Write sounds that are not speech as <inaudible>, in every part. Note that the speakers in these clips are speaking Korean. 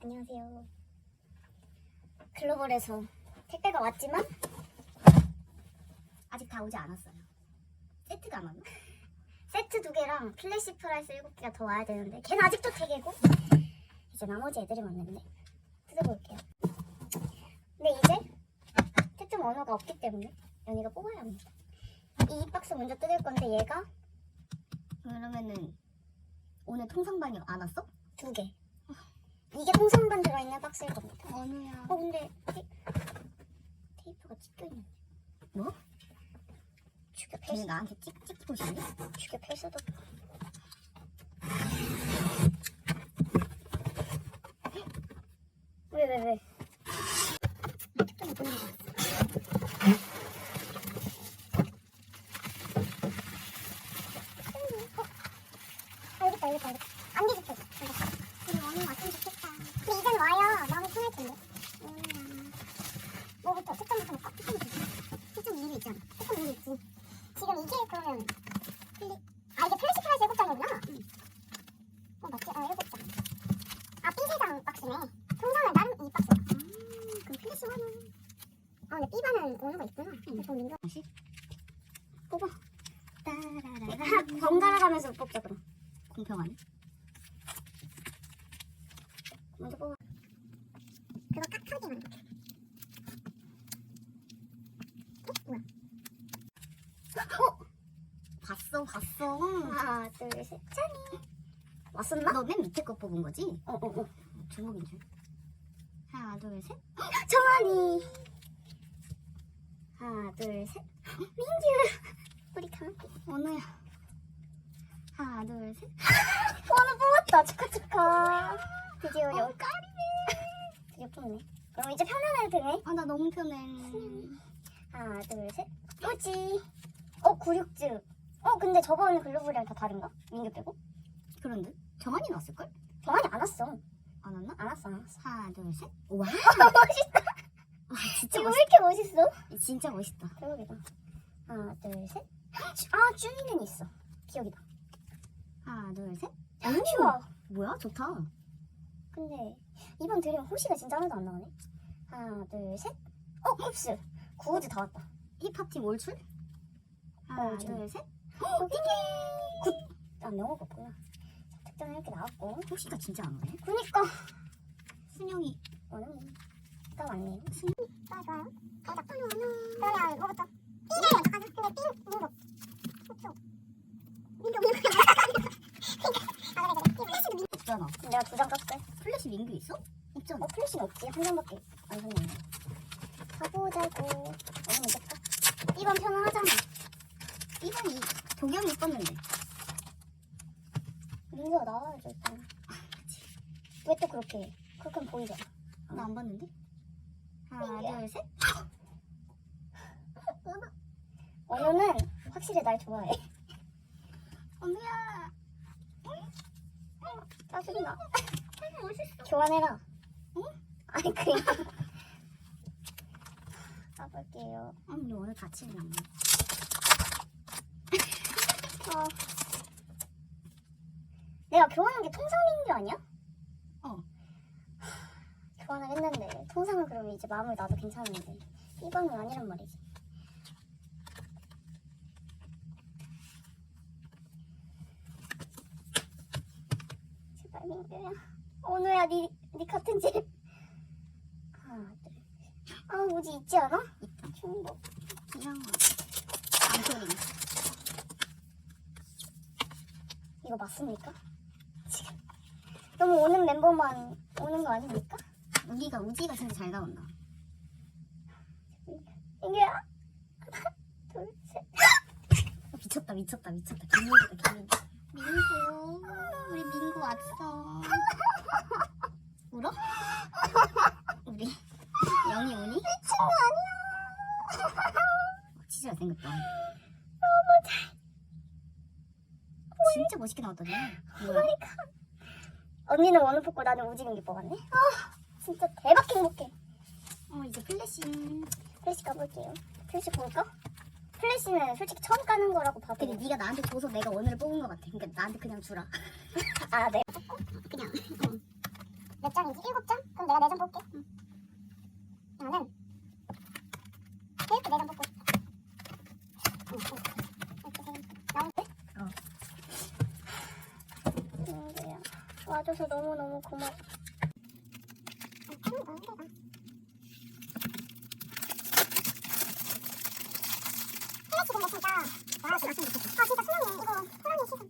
안녕하세요. 글로벌에서 택배가 왔지만 아직 다 오지 않았어요. 세트가 안 왔나? 세트 두 개랑 플래시 프라이스 일곱 개가 더 와야 되는데 걔는 아직도 세 개고 이제 나머지 애들이 왔는데 뜯어볼게요. 근데 이제 특정 언어가 없기 때문에 연이가 뽑아야 합니다. 이 박스 먼저 뜯을 건데 얘가 그러면은 오늘 통상반이 안 왔어? 두 개. 이게 통상반 들어있는 박스일 겁니다. 언우야. 어 근데 테, 테이프가 찢겨 있는데. 뭐? 죽여 팰 걔는 수, 나한테 찍 찍고 싶네. 죽여 팰 수도. 없고. 왜 왜 왜? 특정을 보는 거. 알겠다 알겠다 알겠다. 안 뒤집혀. 우리 좋겠다. 근데 이젠 와야 텐데. 음. 뭐부터 특정부터 할까? 특정부터. 특정 이름이 있잖아. 특정 이름이 있지. 지금 이게 그러면 플리 아 이게 플래시 프라이스 일곱 장이구나. 응. 어 맞지? 아 일곱 장. 아 B 세장 박스네. 통상은 다른 이 박스. 아 그럼 플래시 하는. 아 근데 B 반은 오류가 있구나. 응. 좀 민감. 다시? 뽑아. 따라라라. <laughs> 번갈아 가면서 뽑자 그럼. 공평하네. 먼저 뽑아. 깍하기만. 봤어, 봤어. 하나 둘 셋. 짠이. 왔었나? 너 맨 밑에 거 뽑은 거지? 어어 어. 주먹인 줄. 하나, 둘, 셋. 정환이. 하나 둘 셋. 민규. 우리 강아지. 언우야. 하나, 둘, 셋. <laughs> 원우 뽑았다. 축하 축하. 드디어 여. 드디어 뽑네. 그럼 이제 편안해도 되네. 아, 나 너무 편해. 하나 둘 셋. 꼬지. 어 구육즙. 어 근데 저번 글로벌이랑 다 다른가? 민규 빼고? 그런데? 정한이 나왔을걸? 정환이 안 왔어. 안 왔나? 안 왔어 안 왔어. 하나, 둘, 셋. 와, <laughs> 멋있다. 와 진짜 이거 왜 멋있다. 이렇게 멋있어? 진짜 멋있다. 대박이다. 하나 둘 셋. <gasps> 아 쭈이는 있어. 기억이다. 하나, 둘, 셋. 좋아. 뭐야? 좋다. 근데 이번 드림 호시가 진짜 하나도 안 나오네. 하나, 둘, 셋. 어, 쿱스. 구호즈 다 왔다. 힙합팀 올출? 하나, 어, 좀. 둘, 셋. 굿. 아, 명호가 없구나. 자, 특전은 이렇게 나왔고. 호시가 진짜 안 오네. 그니까. 순영이 오늘 가 왔네요. 좋아 좋아요. 잘 작품이 그러면 뭐부터? B를 먼저 가자. 근데. 그쵸? 아 그래 플래시도 민국. 없잖아. 내가 두 장 깠어. 플래시 민규 있어? 없잖아. 어, 플래시는 없지. 한 장밖에 안 샀네. 가보자고. 오늘 먼저 까. 이번 편안하잖아. 이번 이 도겸이 이뻤는데. 민규가 나와야죠, 일단. 왜또 그렇게 해? 그렇게 보이잖아. 나안 봤는데? 하나, 민규야. 둘, 셋. 언어는 확실히 날 좋아해. 언니야. 짜증나. 멋있어. 교환해라. 응? 아니 그냥. 가볼게요. 아, 우리 오늘 같이 해랑 어. 내가 교환한 게 통상 민규 아니야? 어. 교환을 했는데 통상은 그러면 이제 마음을 놔도 괜찮은데 이번은 아니란 말이지. 제발 민규야. 오늘야 니, 니 같은 집. 아 뭐지 있지 않아? 있다. 좋은 거. 이런 거. 안소리. 이거 맞습니까? 지금 너무 오는 멤버만 오는 거 아닙니까? 우기가 우지가 진짜 잘 나온다. 민규야. 하나 둘 셋. 어, 미쳤다 미쳤다 미쳤다. 김민규다 김민규. 민구. 우리 민구 왔어. 울어? 우리 영이 우니? 미친 거 아니야. 진짜 잘생겼다. 너무 잘. 진짜 멋있게. 뭐야? 그러니까. 언니는 원우 뽑고 나는 우지 민규 뽑았네. 아 진짜 대박 행복해. 어 이제 플래시. 플래시 까볼게요. 플래시 볼까? 플래시는 솔직히 처음 까는 거라고 봐도. 근데 네가 나한테 줘서 내가 오늘을 뽑은 것 같아. 그러니까 나한테 그냥 주라. <laughs> 아 네. 그냥. 몇 장이지? 일곱 장? 그럼 내가 네 장 뽑게. 나는 이렇게 네장 뽑고 싶어. 응, 응. 이렇게 세 장. 나온 돼? 어. 민규야, 와줘서 너무너무 고마워. 아, 너무 힘들다. 플래시 근데 진짜 와 진짜 아 진짜 수영해 이거 호랑이 시선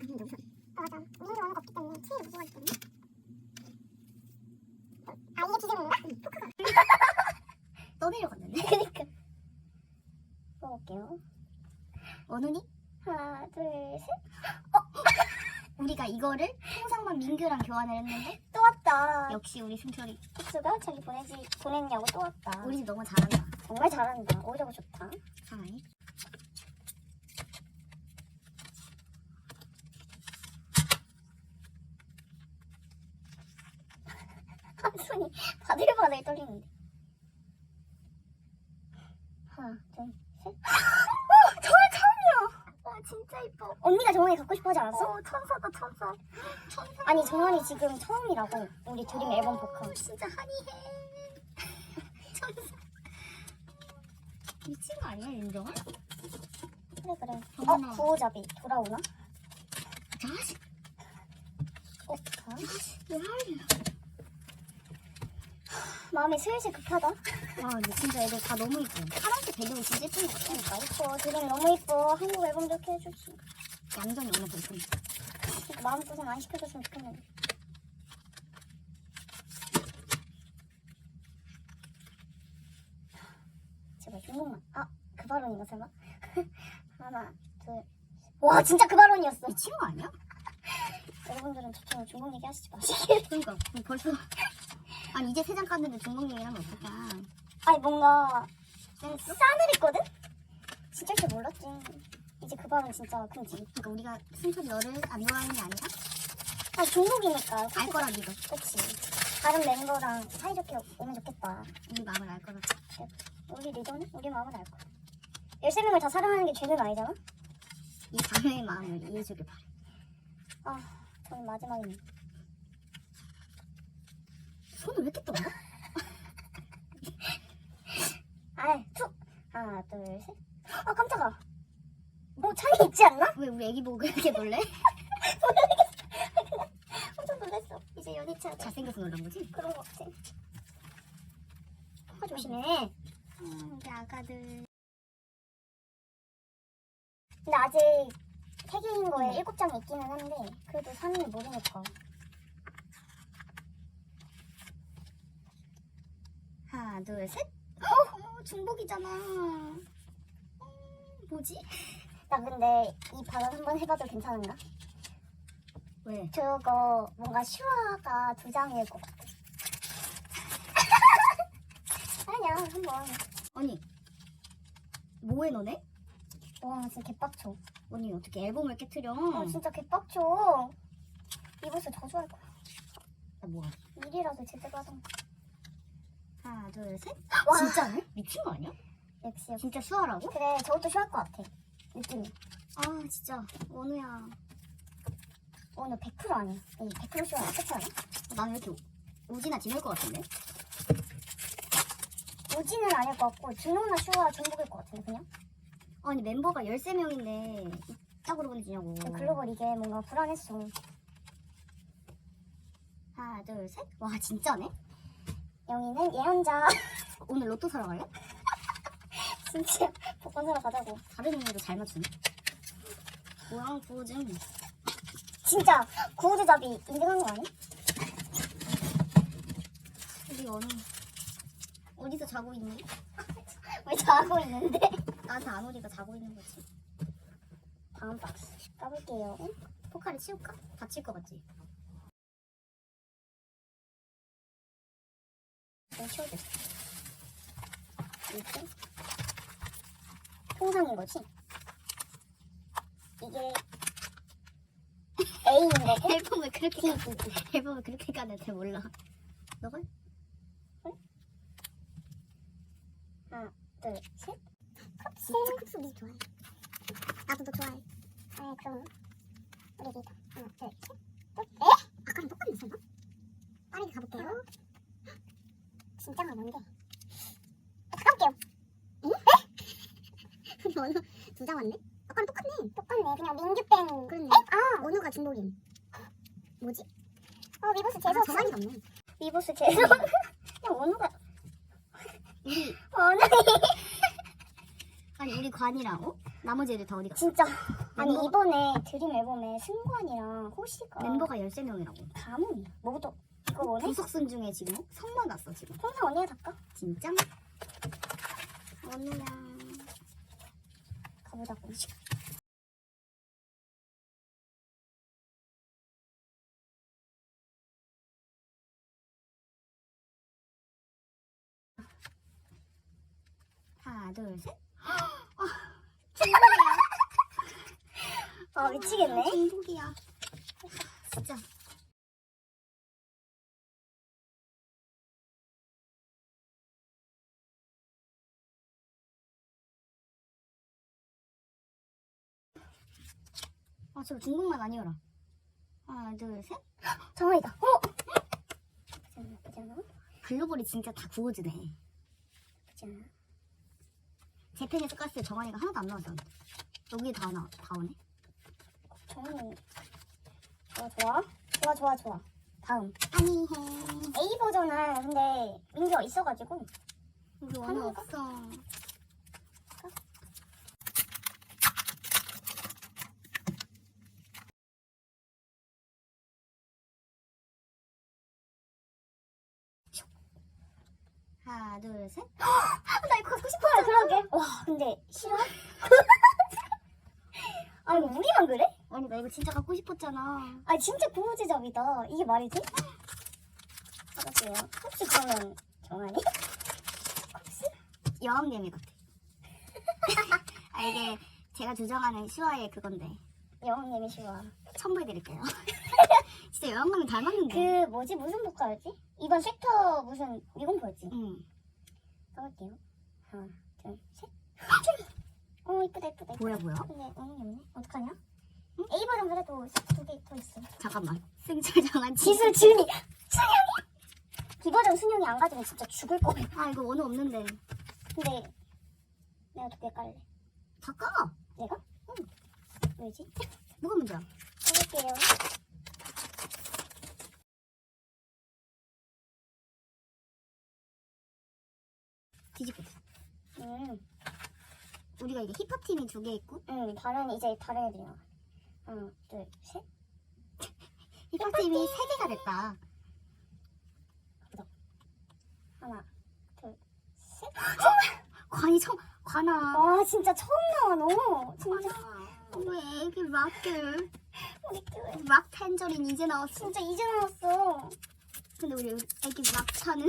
아니 너무 아 맞아 민규 오는 거 없기 때문에 체이 무서워하기 때문에 아 이게 기재문인가? 응 포크가 떠내려갔는데? 그니까 뽑을게요 원훈이? 하나 둘셋 우리가 이거를 항상만 민규랑 교환을 했는데 또 왔다. 역시 우리 승철이 픽스가 자기 보내지 보냈냐고 또 왔다. 우리 집 너무 잘한다. 정말 잘한다. 오히려 좋다? 사랑해 <laughs> 한 손이 바들바들 떨리는데. 하나 처음이야 와 진짜 이뻐. 언니가 정원이 갖고 싶어 하지 않았어? 어 천사다 천사. 천사 아니 정원이 지금 처음이라고. 우리 드림 앨범 포크 진짜 한이해. <laughs> 천사. 미친 거 아니야 윤정아? 그래 그래. 어? 정원아. 구호잡이. 돌아오나? 자식. 꽃다 왜 하냐 마음이 슬슬 급하다. 와 근데 진짜 애들 다 너무 이뻐. 파란색 배경이 진짜 예쁜 것 같아 그러니까. 이뻐. 드림 너무 이뻐. 한국 앨범 좋게 해주지. 양정이 오늘 볼 텐데 그러니까 마음 고생 안 시켜줬으면 좋겠는데. 제발 중국만. 아 그 발언인가 설마? <laughs> 하나 둘와 진짜 그 발언이었어. 미친 거 아니야? 여러분들은 저처럼 중국 얘기 하시지 마시길 그러니까 벌써 아니 이제 세 장 깠는데 얘기하면 어떡해. 아니 뭔가? 싸늘했거든? 진짜 잘 몰랐지. 이제 그 발언 진짜 금지 그러니까 우리가 승철이 너를 안 좋아하는 게 아니라? 아 중국이니까. 알 거라 믿어 그치. 다른 멤버랑 사이좋게 오면 좋겠다. 우리 마음을 알 거라 우리 리더는? 우리 마음을 알 거야. 13명을 다 사랑하는 게 죄는 아니잖아? 이 자매의 마음을 이해해주길 바래. 아 저는 마지막이네 손을 왜 이렇게 떨어? <laughs> 아이 툭 하나 둘 셋 아 깜짝아 뭐 차이 있지 않나? 왜 우리 애기 보고 그렇게 놀래? <laughs> 깜짝 놀랐어 이제 연희차 잘생겨서 놀란 거지? 그런 거 같아 아 조심해 음, 우리 아가들 근데 아직 세 개인 거에 응. 일곱 장이 있기는 한데 그래도 3위는 모르니까 하나 둘 셋 어? 중복이잖아 음, 뭐지? 나 근데 이 발언 한번 해봐도 괜찮은가? 왜? 저거 뭔가 슈아가 두 장일 것 같아 <laughs> 아니야 한번 아니 뭐해 너네? 와 진짜 개빡쳐 언니 어떻게 앨범을 깨트려 아 진짜 개빡쳐 이것을 자주 할 거야 나 뭐야 일이라도 제대로 하던가 하나 둘 셋 와. 진짜네? 미친 거 아니야? 역시 역시 진짜 수아라고? 그래 저것도 슈할 것 같아 느낌이 아 진짜 원우야 오늘 100% 아니야 이100% 슈아야 그렇지 않아? 나는 왜 이렇게 우진아 지낼 것 같은데? 우지는 아닐 것 같고 준호나 슈아 중복일 것 같은데 그냥 아니 멤버가 13명인데 이따구로 보내주냐고 글로벌 이게 뭔가 불안했어 하나 둘 셋 와 진짜네? 영희는 예언자 <laughs> 오늘 로또 사러 갈래? <laughs> 진짜 복권 사러 가자고 다른 의미로 잘 맞추네 모양 구호증 진짜 구호주잡이 인증한 거 아니? 우리 원우 어디서 자고 있니? <laughs> 왜 자고 있는데? 나한테 안 오니까 자고 있는 거지 다음 박스 까볼게요 포카리 치울까? 다칠 것 같지? 좀 치워줘 이렇게 통상인 거지? 이게 A인 거고 앨범을 그렇게 까 앨범을 그렇게 까는데 몰라 너가? 하나 둘 셋 컵스 컵스 미 좋아해 나도 너 좋아해 아 그럼 우리 리더 하나 둘 셋 또? 에? 아까랑 똑같네 설마? 진짜가 뭔데? 가까울게요. 언어 두장 왔네? 아까랑 똑같네. 똑같네. 그냥 민규 뺀. 그렇네. 아, 언어가 중복임. 뭐지? 어 미보스 아, 재수 없어. 정한이가 없네. 미보스 재수. 그냥 원우가 우리 <laughs> 원우. 아니 우리 관이랑 어? 나머지 애들 다 어디 갔어? 진짜. 아니 멤버- 이번에 드림 앨범에 승관이랑 호시가 멤버가 13명이라고. 다 모은다. 뭐부터? 이거 원해? 구석순 중에 지금 성만 났어 지금. 홍사 언니가 닦아. 진짜? 원우야. 가보자고. 하나 둘 셋. 아 미치겠네. 중복이야. 진짜. 아, 저 중국만 아니어라. 하나, 둘, 셋. <gasps> 정아이다. 어? 보자, 보자, 글로벌이 진짜 다 구워지네. 보자. 재팬에서 깠을 때 정한이가 하나도 안 나왔어. 여기 다 나, 다 오네. 정아이. 좋아, 좋아. 좋아, 좋아, 좋아. 다음. 아니, A 버전은 근데 민규가 있어가지고 원우 하나가? 없어. 하나, 둘, 셋. <gasps> 나 이거 갖고 싶어요. 그러게. 와, 근데 싫어? <laughs> 아 이거 우리만 그래? 아니, 나 이거 진짜 갖고 싶었잖아. 아 진짜 구호지잡이다. 이게 말이지? 알았어요. 혹시 그러면 정한이? 여왕개미 같아. <laughs> 아, 이게 제가 조정하는 슈아의 그건데. 여왕님이 싫어. 첨부해드릴게요. 진짜 여왕개미 닮았는데. 그 뭐지 무슨 복가였지? 이번 섹터 무슨 미공포였지? 응. 써볼게요. 하나, 둘, 셋. 어 이쁘다 이쁘다. 이쁘다. 뭐야, 뭐야? 근데 어머니 없네. 어떡하냐? A 버전 그래도 두 개 더 있어. 잠깐만. 승철 정한 기술 지은이 순영이 B 버전 순영이 안 가지면 진짜 죽을 거야. 아, 이거 원우 없는데. 근데 내가 두개 깔래. 다 까. 내가? 응. 왜지? 뭐가 문제야? 해볼게요. 뒤집고. 음, 우리가 이게 힙합 팀이 두 개 있고, 음, 다른 이제 다른 애들이 나와. 하나, 둘, 셋. <laughs> 힙합 팀이 세 개가 됐다. 하나, 둘, 셋. 관이 청, 관아. 아, 진짜 처음 나와 너. 진짜 왜. 우리 그막 텐저린 이제 나왔어. 진짜 이제 나왔어. 근데 우리 애기 막 타는.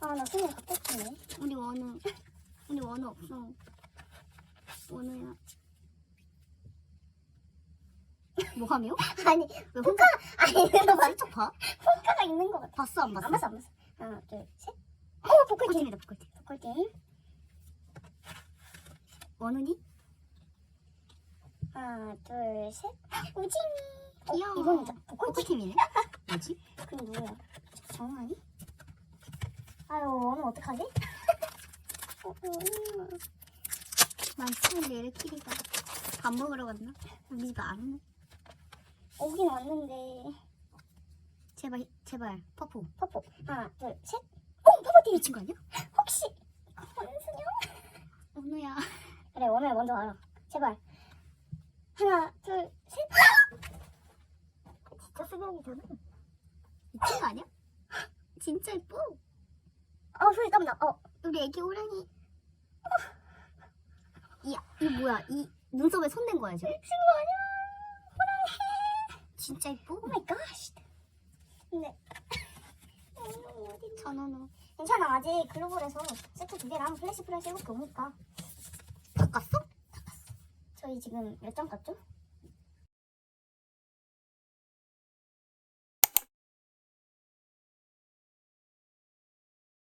아, 나 순영 갖고 싶네. 우리 원우. 우리 원우 없어. 원우야. 뭐하며? 아니, 왜 혼자 아니, 이거 봐. 슬쩍 봐? 효과가 있는 것 같아. 봤어 안 봤어? 안 봤어, 안 봤어. 하나, 둘, 셋. 어, 보컬팀. 보컬팀이다 보컬팀. 보컬팀. 원우니? 하나, 둘, 셋. 우진이. 어, 귀여워. 이건 이제 보컬팀. 보컬팀이네? <laughs> 뭐지? 그럼 누구야? 정한이? 아유, 오늘 어떡하지? <laughs> 어, 음. 난 친구 얘를끼리가 밥 먹으러 갔나? 우리 집 안. 오긴 왔는데. 제발 제발 퍼포. 퍼포. 하나, 둘, 셋. 어, 퍼포팀. 미친 거 아니야? 혹시 원순영? 원우야. 그래, 오늘 먼저 알아. 제발. 하나, 둘, 셋. 진짜 수경이잖아. 미친 거 아니야? 진짜 예뻐. 어, 소리 땀나. 어. 우리 애기 호랑이. 이, 이 뭐야? 이 눈썹에 손 댄 거야 지금? 미친 거 아니야? 진짜 예뻐. 오 마이 갓. 근데. 전원우. 괜찮아. 아직 글로벌에서 세트 두 개랑 플래시 플래시 해볼게 오니까. 바꿨어? 저희 지금 몇장 갔죠?